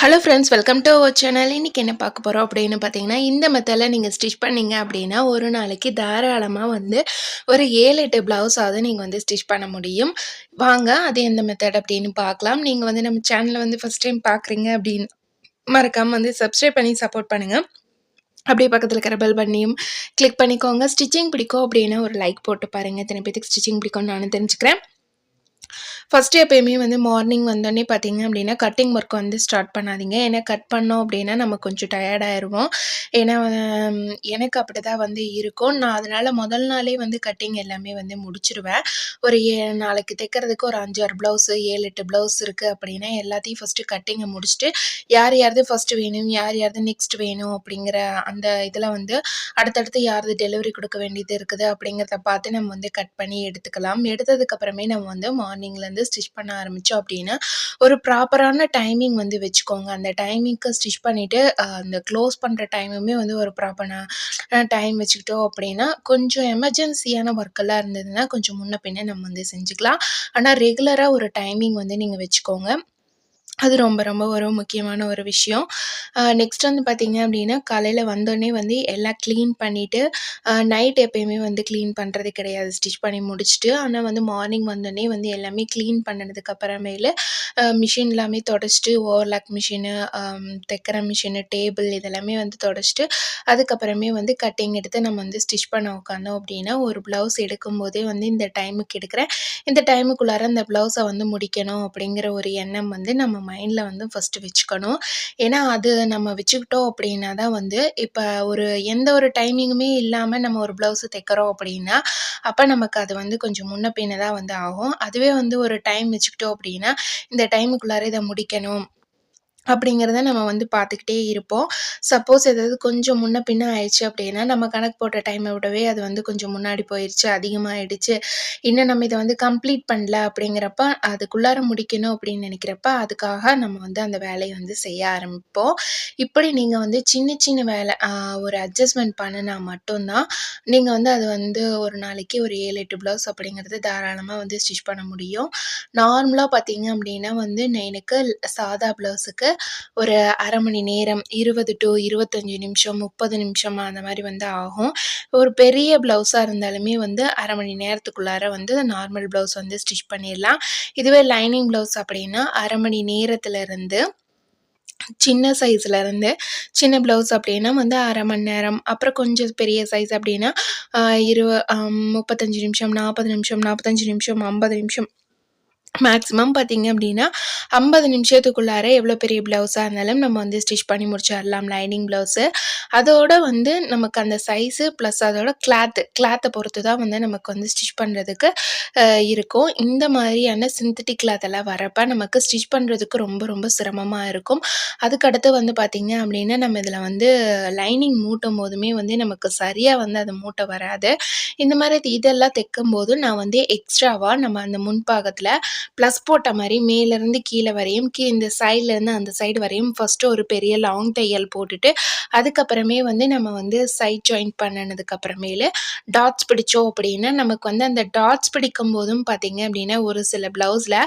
Hello friends welcome to our channel இன்றைக்கி என்ன பார்க்க போகிறோம் அப்படின்னு பார்த்தீங்கன்னா இந்த மெத்தடில் நீங்கள் ஸ்டிச் பண்ணீங்க அப்படின்னா ஒரு நாளைக்கு தாராளமாக வந்து ஒரு ஏழு எட்டு ப்ளவுஸாவது நீங்கள் வந்து ஸ்டிச் பண்ண முடியும். வாங்க அது எந்த மெத்தட் அப்படின்னு பார்க்கலாம். நீங்கள் வந்து நம்ம சேனலை வந்து ஃபஸ்ட் டைம் பார்க்குறீங்க அப்படின்னு மறக்காமல் வந்து சப்ஸ்கிரைப் பண்ணி சப்போர்ட் பண்ணுங்கள் அப்படியே பக்கத்தில் இருக்கிற பெல் பண்ணியும் கிளிக் பண்ணிக்கோங்க. ஸ்டிச்சிங் பிடிக்கும் அப்படின்னா ஒரு லைக் போட்டு பாருங்கள் எத்தனை பேத்துக்கு ஸ்டிச்சிங் பிடிக்கும்னு நானும் தெரிஞ்சுக்கிறேன். ஃபஸ்ட்டு எப்பயுமே வந்து மார்னிங் வந்தோடனே பார்த்தீங்க அப்படின்னா கட்டிங் ஒர்க் வந்து ஸ்டார்ட் பண்ணாதீங்க. ஏன்னா கட் பண்ணோம் அப்படின்னா நம்ம கொஞ்சம் டயர்டாயிருவோம் ஏன்னா எனக்கு அப்படி தான் வந்து இருக்கும். நான் அதனால் முதல் நாளே வந்து கட்டிங் எல்லாமே வந்து முடிச்சிருவேன். ஒரு ஏ நாளைக்கு தைக்கிறதுக்கு ஒரு அஞ்சாறு ப்ளவுஸு ஏழு எட்டு ப்ளவுஸ் இருக்குது அப்படின்னா எல்லாத்தையும் ஃபஸ்ட்டு கட்டிங்கை முடிச்சுட்டு யார் யாரது ஃபஸ்ட்டு வேணும் யார் யாரது நெக்ஸ்ட் வேணும் அப்படிங்கிற அந்த இதில் வந்து அடுத்தடுத்து யாரது டெலிவரி கொடுக்க வேண்டியது இருக்குது அப்படிங்கிறத பார்த்து நம்ம வந்து கட் பண்ணி எடுத்துக்கலாம். எடுத்ததுக்கப்புறமே நம்ம வந்து மார்னிங்லேருந்து வந்து ஸ்டிச் பண்ண ஆரம்பித்தோம் அப்படின்னா ஒரு ப்ராப்பரான டைமிங் வந்து வச்சுக்கோங்க. அந்த டைமிங்க்கு ஸ்டிச் பண்ணிவிட்டு அந்த க்ளோஸ் பண்ணுற டைமுமே வந்து ஒரு ப்ராப்பரான டைம் வச்சுக்கிட்டோம் அப்படின்னா கொஞ்சம் எமர்ஜென்சியான ஒர்க்கெல்லாம் இருந்ததுன்னா கொஞ்சம் முன்ன பின்ன நம்ம வந்து செஞ்சுக்கலாம். ஆனால் ரெகுலராக ஒரு டைமிங் வந்து நீங்கள் வச்சுக்கோங்க. அது ரொம்ப ரொம்ப ஒரு முக்கியமான ஒரு விஷயம். நெக்ஸ்ட் வந்து பார்த்திங்க அப்படின்னா காலையில் வந்தோடனே வந்து எல்லாம் க்ளீன் பண்ணிவிட்டு நைட் எப்பயுமே வந்து க்ளீன் பண்ணுறது கிடையாது. ஸ்டிச் பண்ணி முடிச்சுட்டு ஆனால் வந்து மார்னிங் வந்தோடனே வந்து எல்லாமே க்ளீன் பண்ணதுக்கு அப்புறமேலு மிஷின் எல்லாமே தொடச்சிட்டு ஓவர்லாக் மிஷினு தைக்கிற மிஷினு டேபிள் இதெல்லாமே வந்து தொடச்சிட்டு அதுக்கப்புறமே வந்து கட்டிங் எடுத்து நம்ம வந்து ஸ்டிச் பண்ண உட்காந்தோம் அப்படின்னா ஒரு ப்ளவுஸ் எடுக்கும்போதே வந்து இந்த டைமுக்கு எடுக்கிறேன் இந்த டைமுக்குள்ளார அந்த ப்ளவுஸை வந்து முடிக்கணும் அப்படிங்கிற ஒரு எண்ணம் வந்து நம்ம மைண்டில் வந்து ஃபஸ்ட்டு வச்சுக்கணும். ஏன்னா அது நம்ம வச்சுக்கிட்டோம் அப்படின்னா தான் வந்து இப்போ ஒரு எந்த ஒரு டைமிங்குமே இல்லாமல் நம்ம ஒரு ப்ளவுஸு தைக்கிறோம் அப்படின்னா அப்போ நமக்கு அது வந்து கொஞ்சம் முன்ன பின்ன தான் வந்து ஆகும். அதுவே வந்து ஒரு டைம் வச்சுக்கிட்டோம் அப்படின்னா இந்த டைமுக்குள்ளார இதை முடிக்கணும். அப்படிங்கிறத நம்ம வந்து பார்த்துக்கிட்டே இருப்போம். சப்போஸ் ஏதாவது கொஞ்சம் முன்ன பின்ன ஆயிடுச்சு அப்படின்னா நம்ம கணக்கு போட்ட டைமை விடவே அது வந்து கொஞ்சம் முன்னாடி போயிடுச்சு அதிகமாகிடுச்சு இன்னும் நம்ம இதை வந்து கம்ப்ளீட் பண்ணல அப்படிங்கிறப்ப அதுக்குள்ளார முடிக்கணும் அப்படின்னு நினைக்கிறப்ப அதுக்காக நம்ம வந்து அந்த வேலையை வந்து செய்ய ஆரம்பிப்போம். இப்படி நீங்கள் வந்து சின்ன சின்ன வேலை ஒரு அட்ஜஸ்ட்மெண்ட் பண்ணினா மட்டும்தான் நீங்கள் வந்து அது வந்து ஒரு நாளைக்கு ஒரு ஏழு எட்டு ப்ளவுஸ் அப்படிங்கிறது தாராளமாக வந்து ஸ்டிச் பண்ண முடியும். நார்மலாக பார்த்தீங்க அப்படின்னா வந்து எனக்கு சாதா ப்ளவுஸுக்கு ஒரு அரை மணி நேரம் இருபது டு இருபத்தஞ்சி நிமிஷம் முப்பது நிமிஷம் அந்த மாதிரி வந்து ஆகும். ஒரு பெரிய ப்ளவுஸாக இருந்தாலுமே வந்து அரை மணி நேரத்துக்குள்ளார வந்து நார்மல் ப்ளவுஸ் வந்து ஸ்டிச் பண்ணிடலாம். இதுவே லைனிங் ப்ளவுஸ் அப்படின்னா அரை மணி நேரத்துலேருந்து சின்ன சைஸ்லேருந்து சின்ன ப்ளவுஸ் அப்படின்னா வந்து அரை மணி நேரம். அப்புறம் கொஞ்சம் பெரிய சைஸ் அப்படின்னா இருவ முப்பத்தஞ்சு நிமிஷம் நாற்பது நிமிஷம் நாற்பத்தஞ்சு நிமிஷம் ஐம்பது நிமிஷம் மேக்ஸிமம் பார்த்திங்க அப்படின்னா ஐம்பது நிமிஷத்துக்குள்ளார எவ்வளோ பெரிய ப்ளவுஸாக இருந்தாலும் நம்ம வந்து ஸ்டிச் பண்ணி முடிச்சிடலாம். லைனிங் ப்ளவுஸு அதோட வந்து நமக்கு அந்த சைஸு ப்ளஸ் அதோட கிளாத்து கிளாத்தை பொறுத்து தான் வந்து நமக்கு வந்து ஸ்டிச் பண்ணுறதுக்கு இருக்கும். இந்த மாதிரியான சிந்தட்டிக் கிளாத் எல்லாம் நமக்கு ஸ்டிச் பண்ணுறதுக்கு ரொம்ப ரொம்ப சிரமமாக இருக்கும். அதுக்கடுத்து வந்து பார்த்திங்க அப்படின்னா நம்ம இதில் வந்து லைனிங் மூட்டும் போதுமே வந்து நமக்கு சரியாக வந்து அது மூட்டை வராது. இந்த மாதிரி இதெல்லாம் தைக்கும்போது நான் வந்து எக்ஸ்ட்ராவாக நம்ம அந்த முன்பாகத்தில் ப்ளஸ் போட்ட மாதிரி மேலேருந்து கீழே வரையும் கீ இந்த சைட்லேருந்து அந்த சைடு வரையும் ஃபஸ்ட்டு ஒரு பெரிய லாங் தையல் போட்டுட்டு அதுக்கப்புறமே வந்து நம்ம வந்து சைட் ஜாயின் பண்ணினதுக்கப்புறமேலு டாட்ஸ் பிடிச்சோம் அப்படின்னா நமக்கு வந்து அந்த டாட்ஸ் பிடிக்கும் போதும் பார்த்தீங்க அப்படின்னா ஒரு சில ப்ளவுஸில்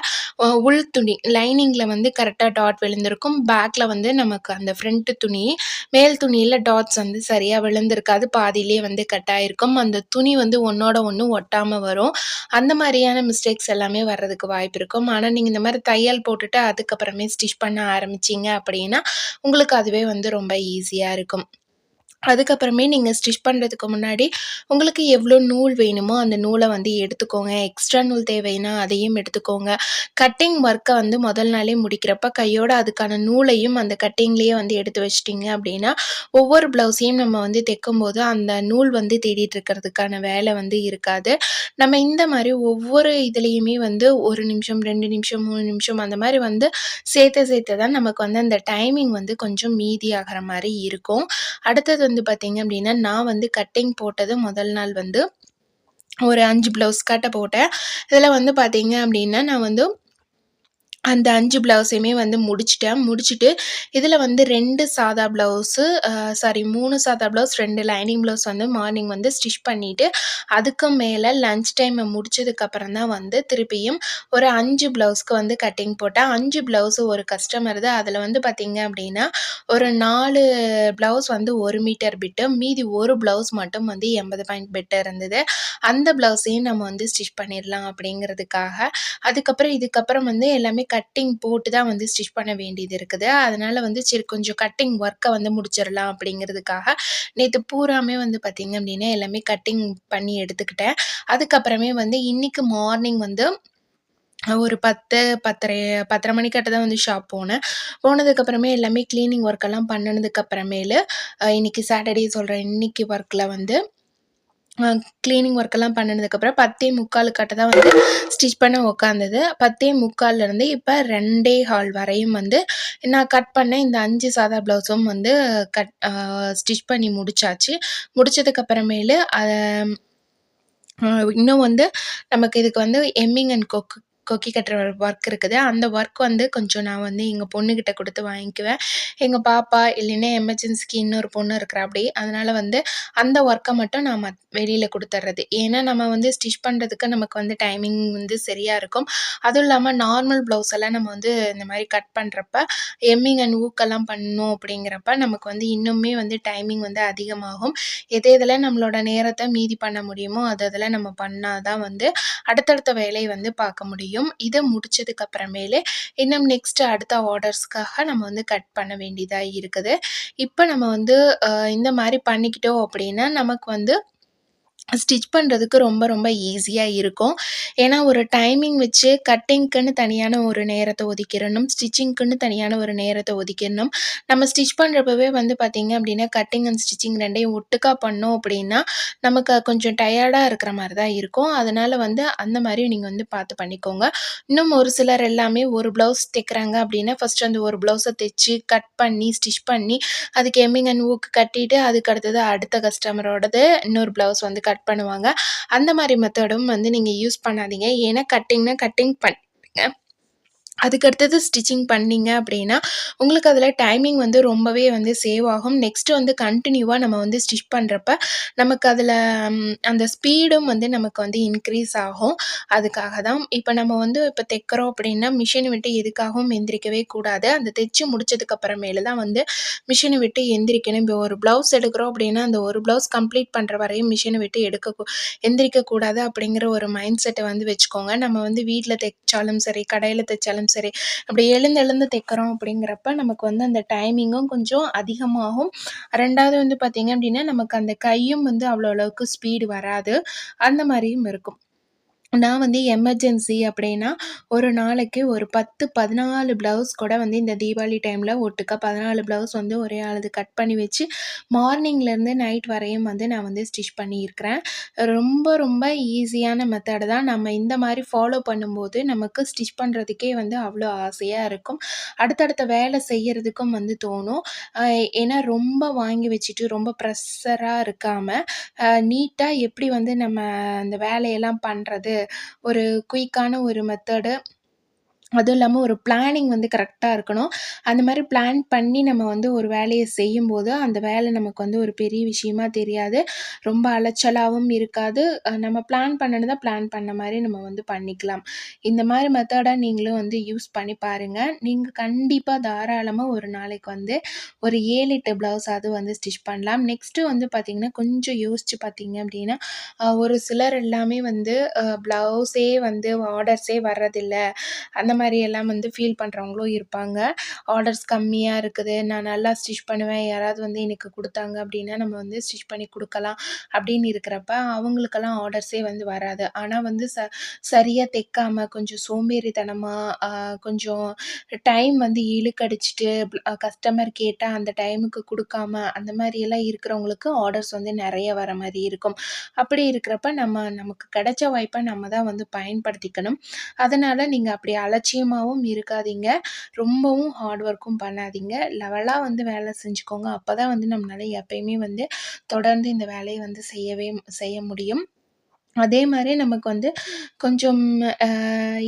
உள் துணி லைனிங்கில் வந்து கரெக்டாக டாட் விழுந்திருக்கும். பேக்கில் வந்து நமக்கு அந்த ஃப்ரண்ட்டு துணி மேல் துணியில் டாட்ஸ் வந்து சரியாக விழுந்திருக்காது. பாதியிலே வந்து கட் ஆயிருக்கும். அந்த துணி வந்து ஒன்றோட ஒன்று ஒட்டாமல் வரும். அந்த மாதிரியான மிஸ்டேக்ஸ் எல்லாமே வர்றதுக்கு வாய்ப்பு இருக்கும் ஆனால் நீங்கள் இந்த மாதிரி தையல் போட்டுட்டு அதுக்கப்புறமே ஸ்டிச் பண்ண ஆரம்பிச்சிங்க அப்படின்னா உங்களுக்கு அதுவே வந்து ரொம்ப ஈஸியாக இருக்கும். அதுக்கப்புறமே நீங்கள் ஸ்டிச் பண்ணுறதுக்கு முன்னாடி உங்களுக்கு எவ்வளோ நூல் வேணுமோ அந்த நூலை வந்து எடுத்துக்கோங்க. எக்ஸ்ட்ரா நூல் தேவைன்னா அதையும் எடுத்துக்கோங்க. கட்டிங் ஒர்க்கை வந்து முதல் நாளே முடிக்கிறப்ப கையோட அதுக்கான நூலையும் அந்த கட்டிங்லேயே வந்து எடுத்து வச்சிட்டிங்க அப்படின்னா ஒவ்வொரு ப்ளவுஸையும் நம்ம வந்து தைக்கும்போது அந்த நூல் வந்து தேடிட்டு இருக்கிறதுக்கான வேலை வந்து இருக்காது. நம்ம இந்த மாதிரி ஒவ்வொரு இதுலேயுமே வந்து ஒரு நிமிஷம் ரெண்டு நிமிஷம் மூணு நிமிஷம் அந்த மாதிரி வந்து சேர்த்து சேர்த்து தான் நமக்கு வந்து அந்த டைமிங் வந்து கொஞ்சம் மீதி ஆகிற மாதிரி இருக்கும். அடுத்தது வந்து பார்த்தீங்க அப்படின்னா நான் வந்து கட்டிங் போட்டது முதல் நாள் வந்து ஒரு அஞ்சு ப்ளவுஸ் கட்ட போட்டேன். இதில் வந்து பார்த்தீங்க அப்படின்னா நான் வந்து அந்த அஞ்சு ப்ளவுஸையுமே வந்து முடிச்சிட்டேன் முடிச்சுட்டு இதில் வந்து ரெண்டு சாதா ப்ளவுஸு சாரி மூணு சாதா ப்ளவுஸ், ரெண்டு லைனிங் ப்ளவுஸ் வந்து மார்னிங் வந்து ஸ்டிச் பண்ணிவிட்டு அதுக்கு மேலே லன்ச் டைம் முடிச்சதுக்கப்புறம் தான் வந்து திருப்பியும் ஒரு அஞ்சு ப்ளவுஸ்க்கு வந்து கட்டிங் போட்டேன். அஞ்சு ப்ளவுஸு ஒரு கஸ்டமர் தான் அதில் வந்து பார்த்திங்க அப்படின்னா, ஒரு நாலு ப்ளவுஸ் வந்து ஒரு மீட்டர் பிட்டு, மீதி ஒரு ப்ளவுஸ் மட்டும் வந்து 80 பாயிண்ட் பிட்டு இருந்தது. அந்த ப்ளவுஸையும் நம்ம வந்து ஸ்டிச் பண்ணிடலாம் அப்படிங்கிறதுக்காக, அதுக்கப்புறம் இதுக்கப்புறம் வந்து எல்லாமே கட்டிங் போட்டு தான் வந்து ஸ்டிச் பண்ண வேண்டியது இருக்குது. அதனால் வந்து சரி கொஞ்சம் கட்டிங் ஒர்க்கை வந்து முடிச்சிடலாம் அப்படிங்கிறதுக்காக, நேற்று பூராமே வந்து பார்த்திங்க அப்படின்னா, எல்லாமே கட்டிங் பண்ணி எடுத்துக்கிட்டேன். அதுக்கப்புறமே வந்து இன்னைக்கு மார்னிங் வந்து ஒரு பத்து பத்தரை பத்தரை மணிக்காட்ட தான் வந்து ஷாப் போனேன். போனதுக்கப்புறமே எல்லாமே கிளீனிங் ஒர்க்கெல்லாம் பண்ணினதுக்கப்புறமேலு இன்றைக்கி இன்னைக்கு சாட்டர்டே சொல்கிறேன் இன்னைக்கு ஒர்க்கில் வந்து க்ளீனிங் ஒர்க்கெல்லாம் பண்ணினதுக்கப்புறம் பண்ணுனதுக்கப்புறம் 10:45 தான் வந்து ஸ்டிச் பண்ண உக்காந்தது. 10:45லேருந்து இப்ப 2:15 வரையும் வந்து நான் கட் பண்ண இந்த அஞ்சு சாதா ப்ளவுஸும் வந்து கட் ஸ்டிச் பண்ணி முடிச்சாச்சு. முடிச்சதுக்கப்புறமேலு அதை இன்னும் வந்து நமக்கு இதுக்கு வந்து எம்மிங் அண்ட் கொக்கு கொக்கி கட்டுற ஒர்க் இருக்குது. அந்த ஒர்க் வந்து கொஞ்சம் நான் வந்து எங்கள் பொண்ணுக்கிட்ட கொடுத்து வாங்கிக்குவேன். எங்கள் பாப்பா இல்லைன்னா எமர்ஜென்சிக்கு இன்னொரு பொண்ணு இருக்கிறாப்படி. அதனால் வந்து அந்த ஒர்க்கை மட்டும் நான் மத் வெளியில் கொடுத்துட்றது ஏன்னா நம்ம வந்து ஸ்டிச் பண்ணுறதுக்கு நமக்கு வந்து டைமிங் வந்து சரியாக இருக்கும். அதுவும் இல்லாமல் நார்மல் ப்ளவுஸ் எல்லாம் நம்ம வந்து இந்த மாதிரி கட் பண்ணுறப்ப எம்மிங் அண்ட் ஊக்கெல்லாம் பண்ணணும் அப்படிங்கிறப்ப, நமக்கு வந்து இன்னுமே வந்து டைமிங் வந்து அதிகமாகும். எது இதில் நம்மளோட நேரத்தை மீதி பண்ண முடியுமோ, அது அதுல நம்ம பண்ணால் தான் வந்து அடுத்தடுத்த வேலையை வந்து பார்க்க முடியும். வேணும் இதை முடித்ததுக்கு அப்புறமேலே இன்னும் நெக்ஸ்ட்டு அடுத்த ஆர்டர்ஸ்க்காக நம்ம வந்து கட் பண்ண வேண்டியதாக இருக்குது. இப்போ நம்ம வந்து இந்த மாதிரி பண்ணிக்கிட்டோம் அப்படின்னா, நமக்கு வந்து ஸ்டிச் பண்ணுறதுக்கு ரொம்ப ரொம்ப ஈஸியாக இருக்கும். ஏன்னா ஒரு டைமிங் வச்சு கட்டிங்க்குன்னு தனியான ஒரு நேரத்தை ஒதுக்கிடணும் ஸ்டிச்சிங்க்குன்னு தனியான ஒரு நேரத்தை ஒதுக்கிடணும் நம்ம ஸ்டிச் பண்ணுறப்பவே வந்து பார்த்திங்க அப்படின்னா, கட்டிங் அண்ட் ஸ்டிச்சிங் ரெண்டையும் ஒட்டுக்கா பண்ணோம் அப்படின்னா, நமக்கு கொஞ்சம் டயர்டாக இருக்கிற மாதிரி தான் இருக்கும். அதனால் வந்து அந்த மாதிரி நீங்கள் வந்து பார்த்து பண்ணிக்கோங்க. இன்னும் ஒரு சிலர் எல்லாமே ஒரு ப்ளவுஸ் தைக்கிறாங்க அப்படின்னா, ஃபஸ்ட்டு அந்த ஒரு ப்ளவுஸை தைச்சி கட் பண்ணி, ஸ்டிச் பண்ணி, அதுக்கு எம்மிங் அண்ட் ஊக்கு கட்டிட்டு, அதுக்கு அடுத்தது அடுத்த கஸ்டமரோடது இன்னொரு ப்ளவுஸ் வந்து கட் பண்ணுவாங்க. அந்த மாதிரி மெத்தடும் வந்து நீங்கள் யூஸ் பண்ணாதீங்க. ஏன்னா கட்டிங்னா கட்டிங் பண்ணுங்க. அதுக்கு அடுத்தது ஸ்டிச்சிங் பண்ணீங்க அப்படின்னா, உங்களுக்கு அதில் டைமிங் வந்து ரொம்பவே வந்து சேவ் ஆகும். நெக்ஸ்ட்டு வந்து கண்டினியூவாக நம்ம வந்து ஸ்டிச் பண்ணுறப்ப நமக்கு அதில் அந்த ஸ்பீடும் வந்து நமக்கு வந்து இன்க்ரீஸ் ஆகும். அதுக்காக தான். இப்போ நம்ம வந்து இப்போ தைக்கிறோம் அப்படின்னா, மிஷினை விட்டு எதுக்காகவும் எந்திரிக்கவே கூடாது. அந்த தைச்சு முடிச்சதுக்கப்புறமேலு தான் வந்து மிஷினை விட்டு எந்திரிக்கணும். இப்போ ஒரு ப்ளவுஸ் எடுக்கிறோம் அப்படின்னா, அந்த ஒரு ப்ளவுஸ் கம்ப்ளீட் பண்ணுற வரையும் மிஷினை விட்டு எடுக்க கூ எந்திரிக்கக்கூடாது அப்படிங்கிற ஒரு மைண்ட் செட்டை வந்து வச்சுக்கோங்க. நம்ம வந்து வீட்டில் தைச்சாலும் சரி, கடையில் தைச்சாலும் சரி, அப்படி எழுந்து எழுந்து தைக்கிறோம் அப்படிங்கிறப்ப, நமக்கு வந்து அந்த டைமிங்கும் கொஞ்சம் அதிகமாகும். ரெண்டாவது வந்து பார்த்திங்க அப்படின்னா, நமக்கு அந்த கையும் வந்து அவ்வளோ அளவுக்கு ஸ்பீடு வராது. அந்த மாதிரியும் இருக்கும். நான் வந்து எமர்ஜென்சி அப்படின்னா, ஒரு நாளைக்கு ஒரு 10, 14 ப்ளவுஸ் கூட வந்து இந்த தீபாவளி டைமில் ஒட்டுக்கா 14 ப்ளவுஸ் வந்து ஒரே ஆளுது கட் பண்ணி வச்சு, மார்னிங்லேருந்து நைட் வரையும் வந்து நான் வந்து ஸ்டிச் பண்ணியிருக்கிறேன். ரொம்ப ரொம்ப ஈஸியான மெத்தடு தான். நம்ம இந்த மாதிரி ஃபாலோ பண்ணும்போது, நமக்கு ஸ்டிச் பண்ணுறதுக்கே வந்து அவ்வளோ ஆசையாக இருக்கும். அடுத்தடுத்த வேலை செய்கிறதுக்கும் வந்து தோணும். ஏன்னா ரொம்ப வாங்கி வச்சுட்டு, ரொம்ப ப்ரெஷராக இருக்காமல் நீட்டாக எப்படி வந்து நம்ம அந்த வேலையெல்லாம் பண்ணுறது ஒரு குயிக்கான ஒரு மெத்தடு. அதுவும் இல்லாமல் ஒரு பிளானிங் வந்து கரெக்டாக இருக்கணும். அந்த மாதிரி பிளான் பண்ணி நம்ம வந்து ஒரு வேலையை செய்யும்போது, அந்த வேலை நமக்கு வந்து ஒரு பெரிய விஷயமா தெரியாது. ரொம்ப அலைச்சலாகவும் இருக்காது. நம்ம பிளான் பண்ணுனத பிளான் பண்ண மாதிரி நம்ம வந்து பண்ணிக்கலாம். இந்த மாதிரி மெத்தடாக நீங்களும் வந்து யூஸ் பண்ணி பாருங்க. நீங்கள் கண்டிப்பாக தாராளமாக ஒரு நாளைக்கு வந்து ஒரு 7, 8 ப்ளவுஸாவது வந்து ஸ்டிச் பண்ணலாம். நெக்ஸ்ட்டு வந்து பார்த்தீங்கன்னா, கொஞ்சம் யோசிச்சு பார்த்தீங்க அப்படின்னா, ஒரு சிலர் எல்லாமே வந்து ப்ளவுஸே வந்து ஆர்டர்ஸே வர்றதில்லை அந்த மாதிரியெல்லாம் எல்லாம் வந்து ஃபீல் பண்ணுறவங்களும் இருப்பாங்க. ஆர்டர்ஸ் கம்மியாக இருக்குது. நான் நல்லா ஸ்டிச் பண்ணுவேன். யாராவது வந்து எனக்கு கொடுத்தாங்க அப்படின்னா, நம்ம வந்து ஸ்டிச் பண்ணி கொடுக்கலாம் அப்படின்னு இருக்கிறப்ப, அவங்களுக்கெல்லாம் ஆர்டர்ஸே வந்து வராது. ஆனால் வந்து ச சரியாக தைக்காமல் கொஞ்சம் சோம்பேறித்தனமாக கொஞ்சம் டைம் வந்து இழுக்கடிச்சிட்டு கஸ்டமர் கேட்டால் அந்த டைமுக்கு கொடுக்காம அந்த மாதிரியெல்லாம் இருக்கிறவங்களுக்கு ஆர்டர்ஸ் வந்து நிறைய வர மாதிரி இருக்கும். அப்படி இருக்கிறப்ப, நம்ம நமக்கு கிடைச்ச வாய்ப்பை நம்ம தான் வந்து பயன்படுத்திக்கணும். அதனால் நீங்கள் அப்படி அலட்சியமாகவும் இருக்காதீங்க. ரொம்பவும் ஹார்ட் ஒர்க்கும் பண்ணாதீங்க. லெவலாக வந்து வேலை செஞ்சுக்கோங்க. அப்போ தான் வந்து நம்மளால எப்பயுமே வந்து தொடர்ந்து இந்த வேலையை வந்து செய்யவே செய்ய முடியும். அதே மாதிரி நமக்கு வந்து கொஞ்சம்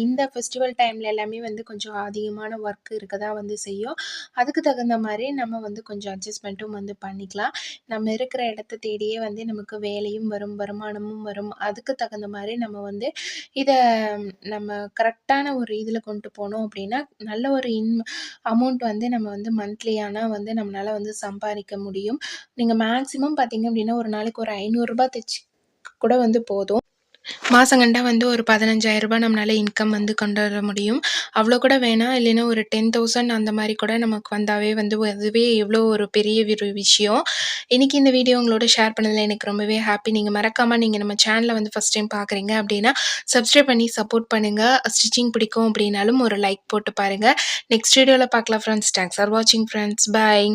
இந்த ஃபெஸ்டிவல் டைமில் எல்லாமே வந்து கொஞ்சம் அதிகமான ஒர்க் இருக்க தான் வந்து செய்யும். அதுக்கு தகுந்த மாதிரி நம்ம வந்து கொஞ்சம் அட்ஜஸ்ட்மெண்ட்டும் வந்து பண்ணிக்கலாம். நம்ம இருக்கிற இடத்த தேடியே வந்து நமக்கு வேலையும் வரும், வருமானமும் வரும். அதுக்கு தகுந்த மாதிரி நம்ம வந்து இதை நம்ம கரெக்டான ஒரு இதில் கொண்டு போனோம் அப்படின்னா நல்ல ஒரு இன் அமௌண்ட் வந்து நம்ம வந்து மந்த்லி வந்து நம்மளால் வந்து சம்பாதிக்க முடியும். நீங்கள் மேக்ஸிமம் பார்த்தீங்க அப்படின்னா ஒரு நாளைக்கு ஒரு ஐநூறுரூபா தைச்சு கூட வந்து போதும். மாசங்கண்டா வந்து ஒரு ரூ. 15,000 நம்மளால இன்கம் வந்து கொண்டு வர முடியும். அவ்வளோ கூட வேணாம், இல்லைன்னா ஒரு 10,000 அந்த மாதிரி கூட நமக்கு வந்தாவே வந்து அதுவே எவ்வளோ ஒரு பெரிய ஒரு விஷயம். இன்னைக்கு இந்த வீடியோ உங்களோட ஷேர் பண்ணதில் எனக்கு ரொம்பவே ஹாப்பி. நீங்கள் மறக்காம நீங்கள் நம்ம சேனலை வந்து ஃபஸ்ட் டைம் பார்க்குறீங்க அப்படின்னா சப்ஸ்கிரைப் பண்ணி சப்போர்ட் பண்ணுங்க. ஸ்டிச்சிங் பிடிக்கும் அப்படின்னாலும் ஒரு லைக் போட்டு பாருங்க. நெக்ஸ்ட் வீடியோவில் பார்க்கலாம் ஃப்ரெண்ட்ஸ். தேங்க்ஸ் ஃபார் வாட்சிங் ஃப்ரெண்ட்ஸ். பாய்.